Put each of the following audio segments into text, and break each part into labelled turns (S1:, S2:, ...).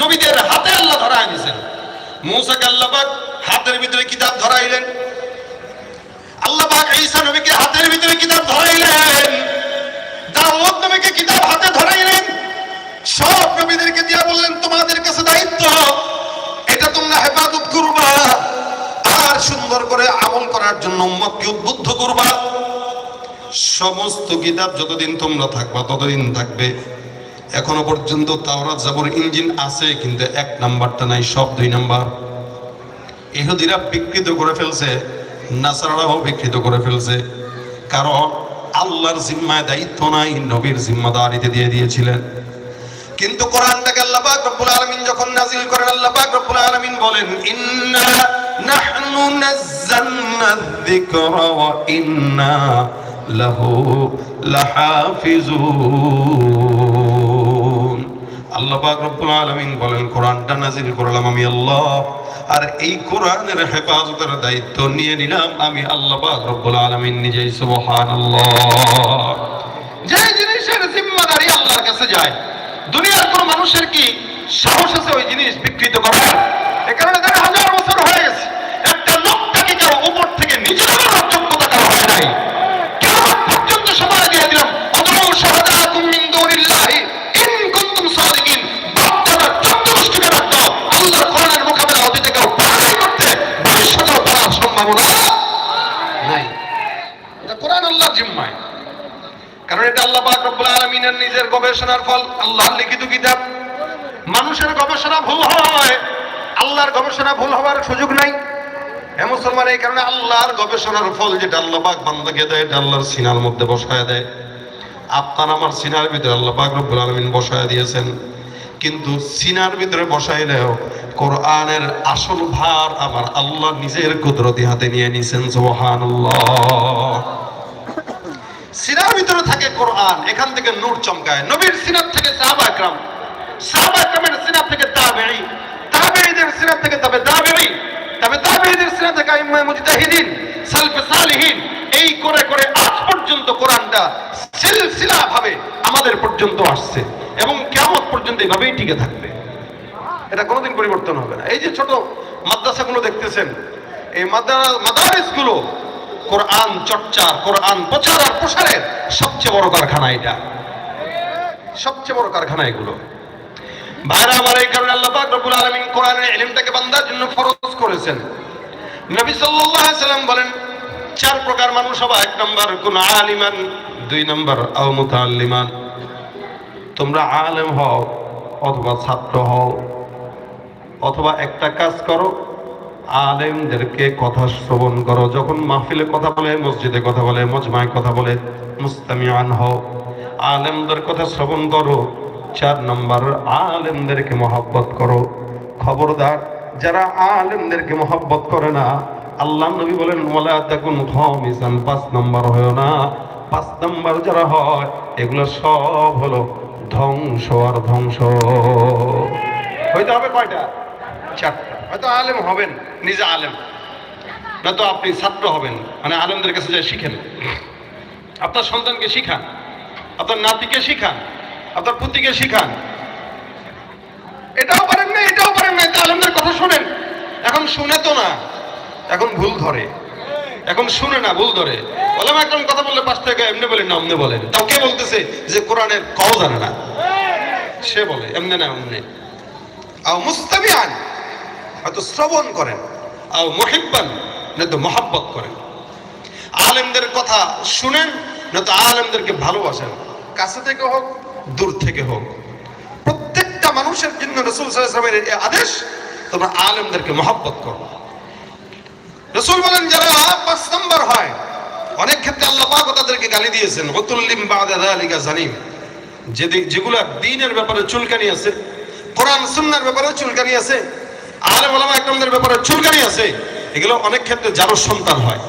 S1: নবীদের হাতে আল্লাহ ধরায় দিয়েছেন মূসাকে আল্লাহবাক হাতের ভিতরে কিতাব ধরাইলেন। আল্লাহ পাক ঈসা নবীকে হাতের ভিতরে কিতাব ধরাইলেন। দাউদ নবীকে কিতাব হাতে ধরাইলেন। সব নবীদেরকে দিয়ে বললেন, তোমাদের কাছে দায়িত্ব, এটা তোমরা হেফাজত করবা আর সুন্দর করে আমল করার জন্য উম্মতকে উদ্বুদ্ধ করবা। সমস্ত কিতাব যতদিন তোমরা থাকবা, ততদিন থাকবে এখনও পর্যন্ত তাওরাত জাবর ইঞ্জিন আছে, কিন্তু এক নাম্বারটা নাই, সব দুই নাম্বার। ইহুদিরা বিকৃত করে ফেলছে নাসারাও বিকৃত করে ফেলছে, কারণ আল্লাহর জিম্মায় দায়িত্ব নাই, নবীর জিম্মাদারিতে দিয়ে দিয়েছিলেন। কিন্তু কোরআনটাকে আল্লাহ পাক রব্বুল আলামিন যখন নাজিল করেন, আল্লাহ পাক রব্বুল আলামিন বলেন, ইন্না নাহনু নাযালনা যিকরা ওয়া ইন্না লাহু লাহাফিজুন। রব্বুল বলেন, কোরআনটা করলাম আমি আল্লাহ। আর এই কোরআনের হেফাজতের দায়িত্ব নিয়ে নিলাম আমি রব্বুল নিজেই যে জিনিসের জিম্মাদারি আল্লাহর কাছে যায়, দুনিয়ার কোন মানুষের কি সাহস আছে ওই জিনিস বিকৃত করার? এ কারণে সম্ভাবনা নাই। এটা কোরআন আল্লাহর জিম্মায়। কারণ এটা আল্লাহ পাক রব্বুল আলামিনের নিজের গবেষণার ফল আল্লাহর লিখিত কিতাব। মানুষের গবেষণা ভুল হয় আল্লাহর গবেষণা ভুল হওয়ার সুযোগ নাই। হ্যাঁ মুসলমান এই কারণে আল্লাহর গবেষণার ফল যেটা আল্লাহ পাক বান্দাকে দেয় এটা আল্লাহর সিনার মধ্যে বসায় দেয়। আপনার আমার সিনার ভিতরে আল্লাহ পাক রব্বুল আলামিন বসায় দিয়েছেন। কিন্তু সিনার ভিতরে বসাইলেও কোরআনের আসল ভার আমার আল্লাহ নিজের কুদরতি হাতে নিয়ে নিছেন সুবহানাল্লাহ। সিনার ভিতরে থাকে কোরআন, এখান থেকে নূর চমকায়। নবীর সিনার থেকে সাহাবা একরাম। সাহাবা একরামের সিনার থেকে তাবেঈ। তাবেঈদের সিনার থেকে তবে তাবেঈ। তবে তাবেঈদের সিনার থেকে আইম্মায়ে মুজতাহিদিন, সালফে সালিহিন। এই করে করে আজ পর্যন্ত কোরআনটা সিলসিলা ভাবে আমাদের পর্যন্ত আসছে এবং কেমন পর্যন্ত এইভাবেই টিকে থাকবে। এটা কোনোদিন পরিবর্তন হবে না। এই যে ছোট মাদ্রাসাগুলো দেখতেছেন, এই মাদ্রাস মাদারিসগুলো কোরআন চর্চা কোরআন প্রচার আর প্রসারের সবচেয়ে বড় কারখানা এটা। সবচেয়ে বড় কারখানা এগুলো। ভাইরা আমার এই কারণে আল্লাহ পাক রব্বুল আলামিন কোরআনের ইলমটাকে বান্দার জন্য ফরজ করেছেন। নবী সাল্লাল্লাহু আলাইহি সাল্লাম বলেন, চার প্রকার মানুষ হবে। এক নম্বর, কোন আলিমান, দুই নম্বর, আও মুতাআল্লিমান। তোমরা আলেম হও অথবা ছাত্র হও। অথবা একটা কাজ করো, আলেমদেরকে কথা শ্রবণ করো। যখন মাহফিলে কথা বলে, মসজিদে কথা বলে, মজমায় কথা বলে মুস্তামিয়ান হও, আলেমদের কথা শ্রবণ করো। চার নম্বর, আলেমদেরকে মহব্বত করো। খবরদার, যারা আলেমদেরকে মহব্বত করে না, আল্লাহ নবী বলেন, ওয়ালা তাকুন খামিসান পাঁচ নম্বর হয় না। পাঁচ নম্বর যারা হয়, এগুলো সব হলো ধ্বংস আর ধ্বংস। হইতে হবে কয়টা? চারটা হয়তো আলেম হবেন, নিজে আলেম। না তো আপনি ছাত্র হবেন মানে আলেমদের কাছে যাই শিখেন। আপনার সন্তানকে শিখান, আপনার নাতিকে শিখান, আপনার পুতিকে শিখান। এটাও পারেন না এটাও পারেন না আলেমদের কথা শোনেন। এখন শুনে তো না, এখন ভুল ধরে। এখন শুনে না, ভুল ধরে। ওলামা একদম কথা বললে পাশ থেকে এমনি বলেন না, অমনি বলেন। তাও কে বলতেছে যে কোরআনের কও জানে না? সে বলে, এমনি না, অমনি। আও মুস্তামিয়ান হয়তো শ্রবণ করেন, আও মহিব্বান, নয়তো মহাব্বত করেন। আলেমদের কথা শুনেন, নয়তো আলেমদেরকে ভালোবাসেন। কাছে থেকে হোক, দূর থেকে হোক। প্রত্যেকটা মানুষের জন্য রসুল সাল্লামের এই আদেশ, তোমরা আলেমদেরকে মহাব্বত করো। রসুল বলেন, যারা পাঁচ নম্বর হয়, অনেক ক্ষেত্রে আল্লাহ পাক তাদেরকে গালি দিয়েছেন ওতুল্লিম বাদা যালিকা জানিম যেদিক যেগুলা দিনের ব্যাপারে চুলকানি আছে, কোরআন, সুন্নার ব্যাপারে চুলকানি আছে আলেম ওলামা একরমদের ব্যাপারে চুলকানি আছে, এগুলো অনেক ক্ষেত্রে যারও সন্তান হয়।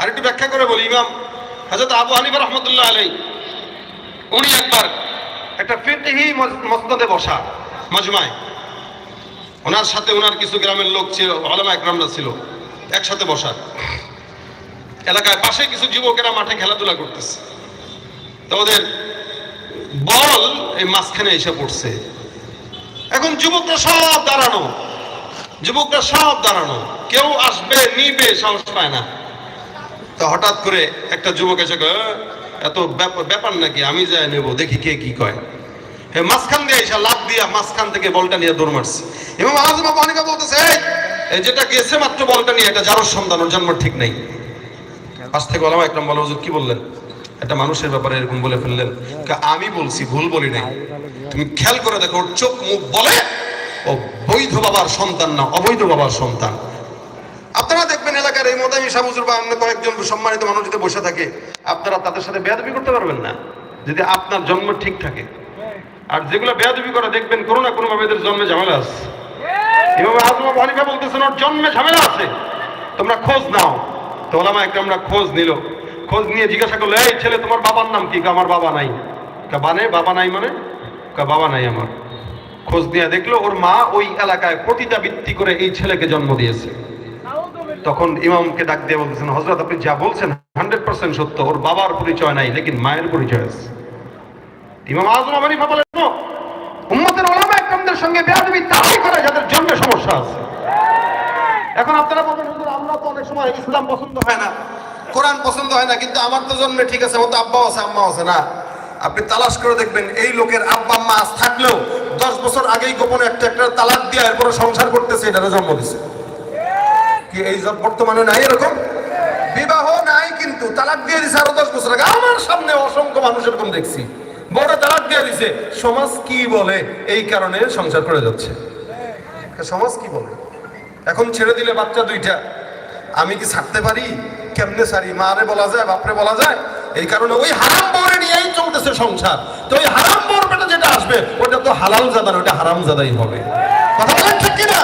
S1: আর একটু ব্যাখ্যা করে বলি, ইমাম হযরত আবু হানিফা রহমতুল্লাহ আলাই উনি একবার একটা ফিকহি মসনদে বসা, মজমায়। ওনার সাথে ওনার কিছু গ্রামের লোক ছিল, ওলামা একরামরা ছিল, একসাথে বসা এলাকায় পাশে কিছু যুবকেরা মাঠে খেলাধুলা করতেছে। তো ওদের বল এই মাঝখানে এসে পড়ছে। এখন যুবকরা সব দাঁড়ানো। যুবকরা সব দাঁড়ানো। কেউ আসবে নিবে সাহস পায় না। তো হঠাৎ করে একটা যুবক এসে এত ব্যাপার নাকি? আমি যাই নেব দেখি কে কি কয়। হে মাঝখান দিয়ে এসে লাভ দিয়া মাঝখান থেকে বলটা নিয়ে দৌড় মারছে। এবং আজম হানিফা বলতেছে "এই, এই যেটা গেছে মাত্র বলটা নিয়ে এটা যারোর সন্তান ওর জন্ম ঠিক নাই? পাশ থেকে বলে হুজুর কি বললেন? একটা মানুষের ব্যাপারে এরকম বলে ফেললেন। আমি বলছি, ভুল বলি নাই। তুমি খেয়াল করে দেখো, ওর চোখ মুখ বলে, ও বৈধ বাবার সন্তান না, অবৈধ বাবার সন্তান। আপনারা দেখবেন এলাকার এই মোদামি সাবুজুর বা অন্য কয়েকজন সম্মানিত মানুষ যদি বসে থাকে, আপনারা তাদের সাথে বেয়াদবি করতে পারবেন না, যদি আপনার জন্ম ঠিক থাকে। আর যেগুলো বেয়াদবি করে, দেখবেন কোনো না কোনোভাবে এদের জন্মে ঝামেলা আছে। এভাবে হাজমা বলতেছেন, ওর জন্মে ঝামেলা আছে। তোমরা খোঁজ নাও। তো ওলামা একটা আমরা খোঁজ নিল। খোঁজ নিয়ে জিজ্ঞাসা করল, এই ছেলে, তোমার বাবার নাম কি? আমার বাবা নাই। বানে? বাবা নাই মানে? বাবা নাই আমার। খোঁজ নিয়ে দেখল, ওর মা ওই এলাকায় প্রতিটা ভিত্তি করে এই ছেলেকে জন্ম দিয়েছে। তখন ইমামকে ডাক দিয়ে বলতেছেন হজরত আপনি যা বলছেন হান্ড্রেড পার্সেন্ট সত্য। ওর বাবার পরিচয় নাই, লেকিন মায়ের পরিচয় আছে। ইমাম আজম আবানিফা বলেন উম্মতের ওলামা একরামদের সঙ্গে বেয়াদবি করে যাদের জন্মে সমস্যা আছে। এখন আপনারা বলবেন আমরা তো অনেক সময় ইসলাম পছন্দ হয় না। কোরআন পছন্দ হয় না, কিন্তু আমার তো জন্মে ঠিক আছে, ও তো আব্বাও আছে, আম্মাও আছে, না। আপনি তালাশ করে দেখবেন, এই লোকের আব্বা, আম্মা আজ থাকলেও দশ বছর আগেই গোপনে একটা একটা তালাক দিয়ে এরপরে সংসার করতেছে এটারে জন্ম দিছে। কি এই বর্তমানে নাই এরকম? বিবাহ নাই কিন্তু, তালাক দিয়ে দিছে আরও দশ বছর আগে। আমার সামনে অসংখ্য মানুষ এরকম দেখছি। বড় তালাক দিয়ে দিছে, সমাজ কি বলে? এই কারণে সংসার করে যাচ্ছে। সমাজ কি বলে? এখন ছেড়ে দিলে বাচ্চা দুইটা, আমি কি ছাড়তে পারি? কেমনে সারি? মারে বলা যায় বাপরে বলা যায়? এই কারণে ওই হারাম বউরে নিয়েই চলতেছে সংসার। তো ওই হারাম বউর পেটে যেটা আসবে ওটা তো হালাল জাদার ওটা হারাম জাদাই হবে। কথা বলেন ঠিক কিনা?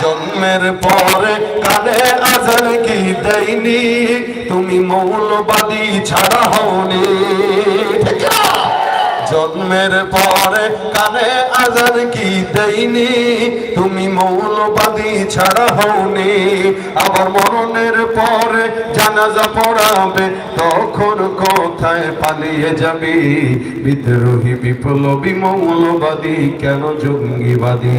S1: জন্মের পরে কানে আজান কি দেয়নি? তুমি মৌলবাদী ছাড়া হওনি। ঠিক না? জন্মের পরে কানে আজান কি দেয়নি তুমি মৌলবাদী ছাড়া হওনি। আবার মরণের পরে জানাজা পড়াবে, তখন কোথায় পালিয়ে যাবি? বিদ্রোহী, বিপ্লবী, মৌলবাদী, কেন জঙ্গিবাদী?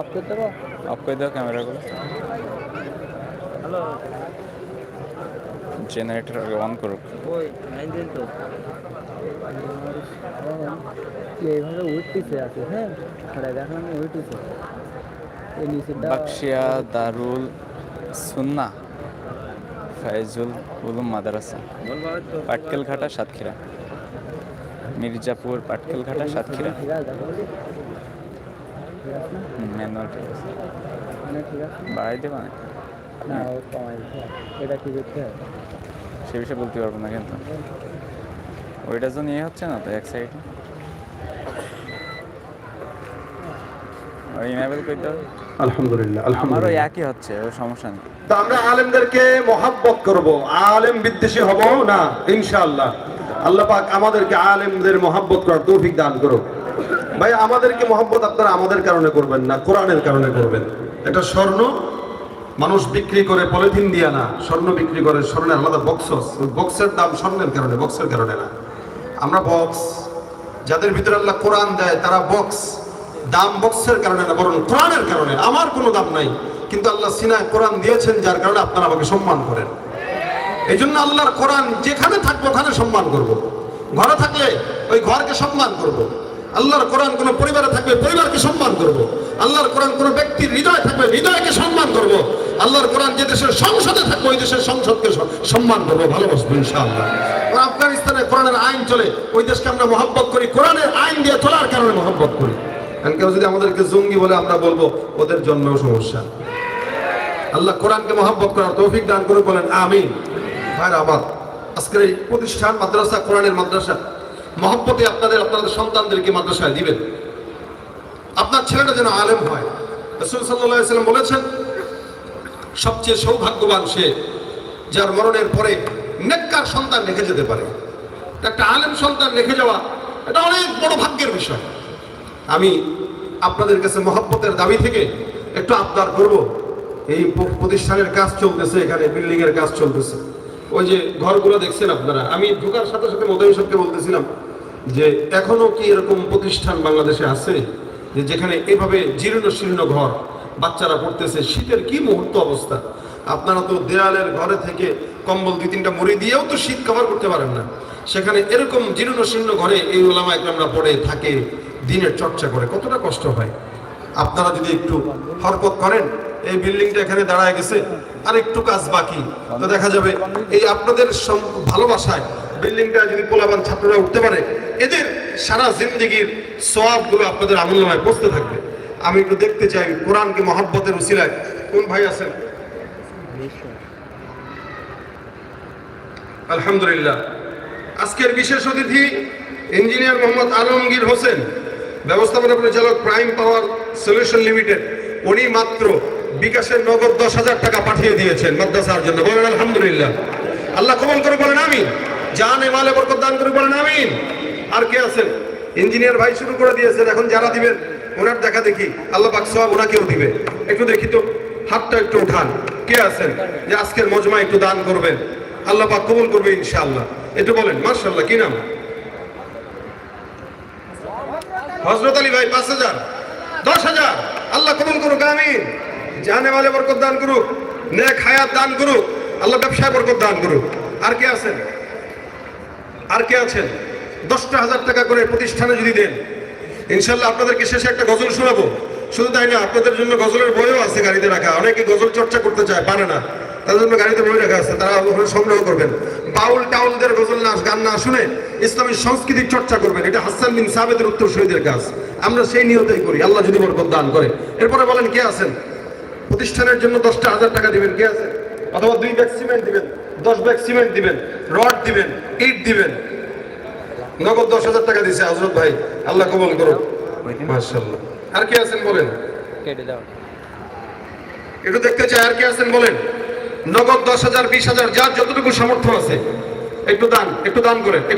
S2: অফ করতে করে দাও ক্যামেরাগুলো। জেনারেটর আগে অন করুক।
S3: এইভাবে উঠতেছে আছে হ্যাঁ? দেখলাম উঠতেছে নিচেরটা
S2: বাক্সিয়া দারুল সুন্না ফাইজুল উলুম মাদ্রাসা। পাটকেল ঘাটা সাতক্ষীরা। মির্জাপুর পাটকেল ঘাটা সাতক্ষীরা? ম্যানুয়াল ঠিক আছে।
S3: মানে
S2: বাড়াই দেবা না।
S3: এটা কি করতে হবে
S2: সে বিষয়ে বলতে পারব না কিন্তু। ওইটা তো নিয়ে হচ্ছে না তো এক সাইডে ইনাবেল হবে
S1: আলহামদুলিল্লাহ
S2: আমারও একই হচ্ছে ওই সমস্যা নেই।
S1: তো আমরা আলেমদেরকে মহাব্বত করব। আলেম বিদ্বেষী হব না ইনশাআল্লাহ। আল্লাহ পাক আমাদেরকে আলেমদের মহাব্বত করার তৌফিক দান করো ভাই, আমাদেরকে মহাব্বত আপনারা আমাদের কারণে করবেন না, কোরআনের কারণে করবেন। এটা স্বর্ণ মানুষ বিক্রি করে পলিথিন দিয়া না, স্বর্ণ বিক্রি করে, স্বর্ণের আলাদা বক্স বক্সের দাম স্বর্ণের কারণে বক্সের কারণে না। আমরা বক্স যাদের ভিতরে আল্লাহ কোরআন দেয়, তারা বক্স দাম বক্সের কারণে না, বরং কোরআনের কারণে। আমার কোনো দাম নাই। কিন্তু আল্লাহ সিনায় কোরআন দিয়েছেন, যার কারণে আপনারা আমাকে সম্মান করেন। এই জন্য আল্লাহর কোরআন যেখানে থাকব ওখানে সম্মান করব। ঘরে থাকলে ওই ঘরকে সম্মান করব। আল্লাহর কোরআন কোনো পরিবারে থাকবে পরিবারকে সম্মান করব। আল্লাহর কোরআন কোনো ব্যক্তির হৃদয় থাকবে হৃদয়কে সম্মান করব। আল্লাহর কোরআন যে দেশের সংসদে থাকবে ওই দেশের সংসদকে সম্মান করব, ভালোবাসবো ইনশাআল্লাহ। আফগানিস্তানে কোরআনের আইন চলে, ওই দেশকে আমরা মহব্বত করি, কোরআনের আইন দিয়ে চলার কারণে মহব্বত করি। কেউ যদি আমাদেরকে জঙ্গি বলে আমরা বলব, ওদের জন্মেও সমস্যা। আল্লাহ কোরআনকে মহব্বত করার তৌফিক দান করে বলেন আমিন। প্রতিষ্ঠান মাদ্রাসা, কোরআনের মাদ্রাসা, মহব্বতে আপনাদের আপনাদের সন্তানদেরকে মাদ্রাসায় দিবেন। আপনার ছেলেটা যেন আলেম হয়। সাল্লাম বলেছেন, সবচেয়ে সৌভাগ্যবান সে, যার মরণের পরে নেককার সন্তান রেখে যেতে পারে। একটা আলেম সন্তান রেখে যাওয়া, এটা অনেক বড় ভাগ্যের বিষয়। আমি আপনাদের কাছে মহব্বতের দাবি থেকে একটু আবদার করব। এই প্রতিষ্ঠানের কাজ চলতেছে এখানে বিল্ডিং এর কাজ চলতেছে। ওই যে ঘরগুলো দেখছেন আপনারা, আমি ঢোকার সাথে সাথে মোদাই সাহেবকে বলতেছিলাম যে এখনও কি এরকম প্রতিষ্ঠান বাংলাদেশে আছে যে যেখানে এভাবে জীর্ণ শীর্ণ ঘর বাচ্চারা পড়তেছে? শীতের কি মুহূর্ত অবস্থা? আপনারা তো দেয়ালের ঘরে থেকে কম্বল দুই তিনটা মুড়ি দিয়েও তো শীত কভার করতে পারেন না। সেখানে এরকম জীর্ণ শীর্ণ ঘরে এই ওলামা একরামরা পড়ে থাকে, দিনের চর্চা করে। কতটা কষ্ট হয়? আপনারা যদি একটু হরকত করেন এই বিল্ডিংটা এখানে দাঁড়ায় গেছে, আর একটু কাজ বাকি। তো দেখা যাবে, এই আপনাদের ভালোবাসায় বিল্ডিংটা যদি পোলাবান ছাত্ররা উঠতে পারে, এদের সারা জিন্দগির সওয়াবগুলো আপনাদের আমল পৌঁছতে থাকবে। আমি একটু দেখতে চাই কোরআনকে মহাব্বতের উসিলায়। কোন ভাই আছেন? আলহামদুলিল্লাহ। আজকের বিশেষ অতিথি ইঞ্জিনিয়ার মোহাম্মদ আলমগীর হোসেন, ব্যবস্থাপনা পরিচালক প্রাইম পাওয়ার সলিউশন লিমিটেড। উনি মাত্র বিকাশের নগদ দশ হাজার টাকা পাঠিয়ে দিয়েছেন মাদ্রাসার জন্য। বলেন, আলহামদুলিল্লাহ। আল্লাহ কবল করে বলেন, আমিন। জান মালে বরকত দান করে বলেন, আমিন। আর কে আছেন? ইঞ্জিনিয়ার ভাই শুরু করে দিয়েছেন, এখন যারা দিবেন, ওনার দেখা দেখি। আল্লাহ পাক সব ওনাকেও দিবে। একটু দেখি তো, হাতটা একটু উঠান। কে আছেন? যে আজকের মজমা একটু দান করবেন। আল্লাহ পাক কবুল করবে ইনশাআল্লাহ। একটু বলেন মার্শাল্লাহ কি নাম? হজরত আলী ভাই, পাঁচ হাজার। দশ হাজার। আল্লাহ কবুল করুক, আমিন। জানে মালে বরকত দান করুক, নেক হায়াত দান করুক, আল্লাহ ব্যবসায় বরকত দান করুক। আর কে আছেন? আর কে আছেন? দশটা হাজার টাকা করে প্রতিষ্ঠানে যদি দেন, ইনশাল্লাহ আপনাদেরকে শেষে একটা গজল শোনাবো। শুধু তাই না, আপনাদের জন্য গজলের বইও আছে গাড়িতে রাখা। অনেকে গজল চর্চা করতে চায়, পারে না। তাদের জন্য গাড়িতে বই রাখা আছে, তারা ওখানে সংগ্রহ করবেন। বাউল টাউলদের গজল না গান না শুনে ইসলামী সংস্কৃতির চর্চা করবেন। এটা হাসান বিন সাবেদের উত্তর শহীদের কাজ। আমরা সেই নিয়তেই করি, আল্লাহ যদি বরকত দান করে। এরপরে বলেন, কে আছেন? প্রতিষ্ঠানের জন্য দশটা হাজার টাকা দিবেন কে আছে? অথবা দুই ব্যাগ সিমেন্ট দিবেন দশ ব্যাগ সিমেন্ট দিবেন রড দিবেন ইট দিবেন। নগদ দশ হাজার টাকা দিছে হজরত ভাই। আল্লাহ কবল করো মাশাল্লাহ আর কে আছেন বলেন? একটু দেখতে চাই আর কে আছেন বলেন? নগদ দশ হাজার বিশ হাজার যার যতটুকু সামর্থ্য আছে। একটু দান একটু দান করেন একটু